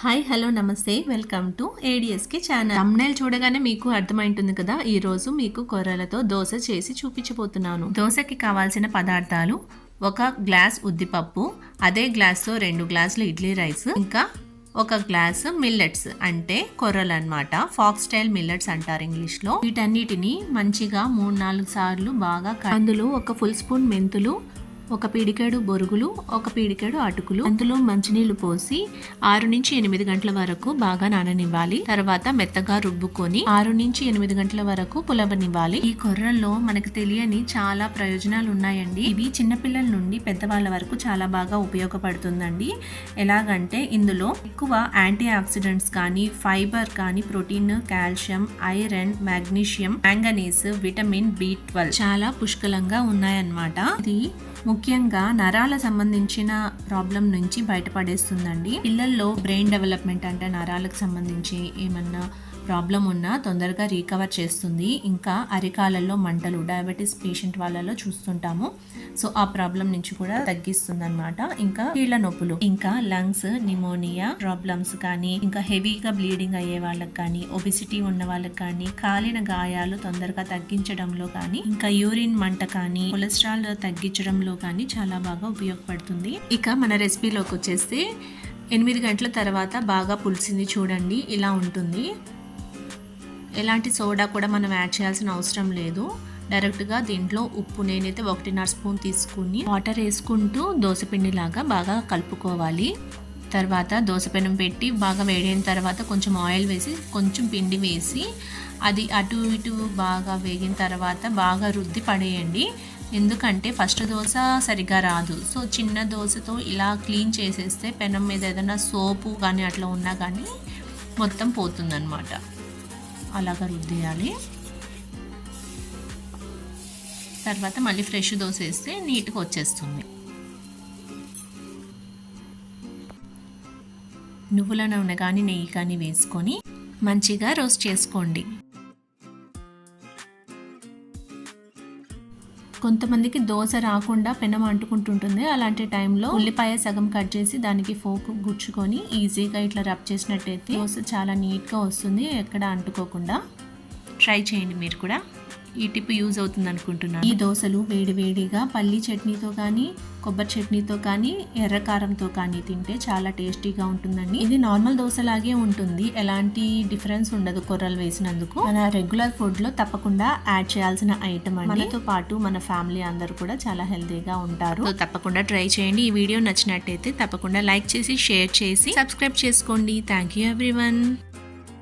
Hi hello నమస్తే. Welcome to ఏడిఎస్కి channel thumbnail చూడగానే మీకు అర్థమైంటుంది కదా ఈ రోజు మీకు కొర్రలతో దోశ చేసి చూపించబోతున్నాను. దోశకి కావాల్సిన పదార్థాలు ఒక గ్లాస్ ఉద్దిపప్పు అదే గ్లాస్తో రెండు గ్లాసులు ఇడ్లీ రైస్ ఇంకా ఒక గ్లాసు మిల్లెట్స్ అంటే కొర్రలు అనమాట ఫాక్స్ స్టైల్ మిల్లెట్స్ అంటారు ఇంగ్లీష్లో. వీటన్నిటిని మంచిగా మూడు నాలుగు సార్లు బాగా అందులో ఒక ఫుల్ స్పూన్ మెంతులు ఒక పీడికేడు బొరుగులు ఒక పీడికేడు అటుకులు. అందులో మంచినీళ్ళు పోసి ఆరు నుంచి ఎనిమిది గంటల వరకు బాగా నాననివ్వాలి. తర్వాత మెత్తగా రుబ్బుకొని ఆరు నుంచి ఎనిమిది గంటల వరకు పులవనివ్వాలి. ఈ కొర్రల్లో మనకు తెలియని చాలా ప్రయోజనాలు ఉన్నాయండి. ఇవి చిన్నపిల్లల నుండి పెద్దవాళ్ళ వరకు చాలా బాగా ఉపయోగపడుతుందండి. ఎలాగంటే ఇందులో ఎక్కువ యాంటీ ఆక్సిడెంట్స్ కానీ ఫైబర్ కానీ protein calcium iron magnesium manganese vitamin B twelve చాలా పుష్కలంగా ఉన్నాయన్నమాట. ఇది ముఖ్యంగా నరాల సంబంధించిన ప్రాబ్లం నుంచి బయటపడేస్తుందండి. పిల్లల్లో బ్రెయిన్ డెవలప్మెంట్ అంటే నరాలకు సంబంధించి ఏమన్నా ప్రాబ్లం ఉన్నా తొందరగా రీకవర్ చేస్తుంది. ఇంకా అరికాలలో మంటలు డయాబెటీస్ పేషెంట్ వాళ్ళలో చూస్తుంటాము. సో ఆ ప్రాబ్లం నుంచి కూడా తగ్గిస్తుంది అనమాట ఇంకా కీళ్ళ నొప్పులు ఇంకా లంగ్స్ నిమోనియా ప్రాబ్లమ్స్ కానీ ఇంకా హెవీగా బ్లీడింగ్ అయ్యే వాళ్ళకి కానీ ఒబిసిటీ ఉన్న వాళ్ళకి కానీ కాలిన గాయాలు తొందరగా తగ్గించడంలో కానీ ఇంకా యూరిన్ మంట కానీ కొలెస్ట్రాల్ తగ్గించడంలో కానీ చాలా బాగా ఉపయోగపడుతుంది. ఇక మన రెసిపీలోకి వచ్చేస్తే ఎనిమిది గంటల తర్వాత బాగా పులిసింది చూడండి. ఇలా ఉంటుంది. ఎలాంటి సోడా కూడా మనం యాడ్ చేయాల్సిన అవసరం లేదు. డైరెక్ట్గా దీంట్లో ఉప్పు నేనైతే ఒకటిన్నర స్పూన్ తీసుకుని వాటర్ వేసుకుంటూ దోశపిండిలాగా బాగా కలుపుకోవాలి. తర్వాత దోశపెనం పెట్టి బాగా వేడైన తర్వాత కొంచెం ఆయిల్ వేసి కొంచెం పిండి వేసి అది అటు ఇటు బాగా వేగిన తర్వాత బాగా రుద్ది పడేయండి. ఎందుకంటే ఫస్ట్ దోశ సరిగ్గా రాదు. సో చిన్న దోశతో ఇలా క్లీన్ చేసేస్తే పెనం మీద ఏదైనా సోపు కానీ అట్లా ఉన్నా కానీ మొత్తం పోతుందన్నమాట. అలాగా రుద్దేయాలి తర్వాత మళ్ళీ ఫ్రెష్ దోశ వేస్తే నీట్గా వచ్చేస్తుంది. నువ్వుల నూనె కానీ నెయ్యి కానీ వేసుకొని మంచిగా రోస్ట్ చేసుకోండి. కొంతమందికి దోశ రాకుండా పెనం అంటుకుంటుంటుంది. అలాంటి టైంలో ఉల్లిపాయ సగం కట్ చేసి దానికి ఫోక్ గుచ్చుకొని ఈజీగా ఇట్లా రబ్ చేసినట్టయితే దోశ చాలా నీట్గా వస్తుంది. ఎక్కడ అంటుకోకుండా. ట్రై చేయండి మీరు కూడా. ఈ టిప్ యూజ్ అవుతుంది అనుకుంటున్నాను. ఈ దోశలు వేడివేడిగా పల్లీ పల్లి చట్నీతో కానీ కొబ్బరి చట్నీతో కానీ ఎర్ర కారంతో కానీ తింటే చాలా టేస్టీగా ఉంటుందండి. ఇది నార్మల్ దోశలాగే ఉంటుంది. ఎలాంటి డిఫరెన్స్ ఉండదు కొర్రలు వేసినందుకు. మన రెగ్యులర్ ఫుడ్లో తప్పకుండా యాడ్ చేయాల్సిన ఐటమ్ అండి. మనతో పాటు మన ఫ్యామిలీ అందరూ కూడా చాలా హెల్తీగా ఉంటారు. తప్పకుండా ట్రై చేయండి. ఈ వీడియో నచ్చినట్టయితే తప్పకుండా లైక్ చేసి షేర్ చేసి సబ్స్క్రైబ్ చేసుకోండి. Thank you everyone.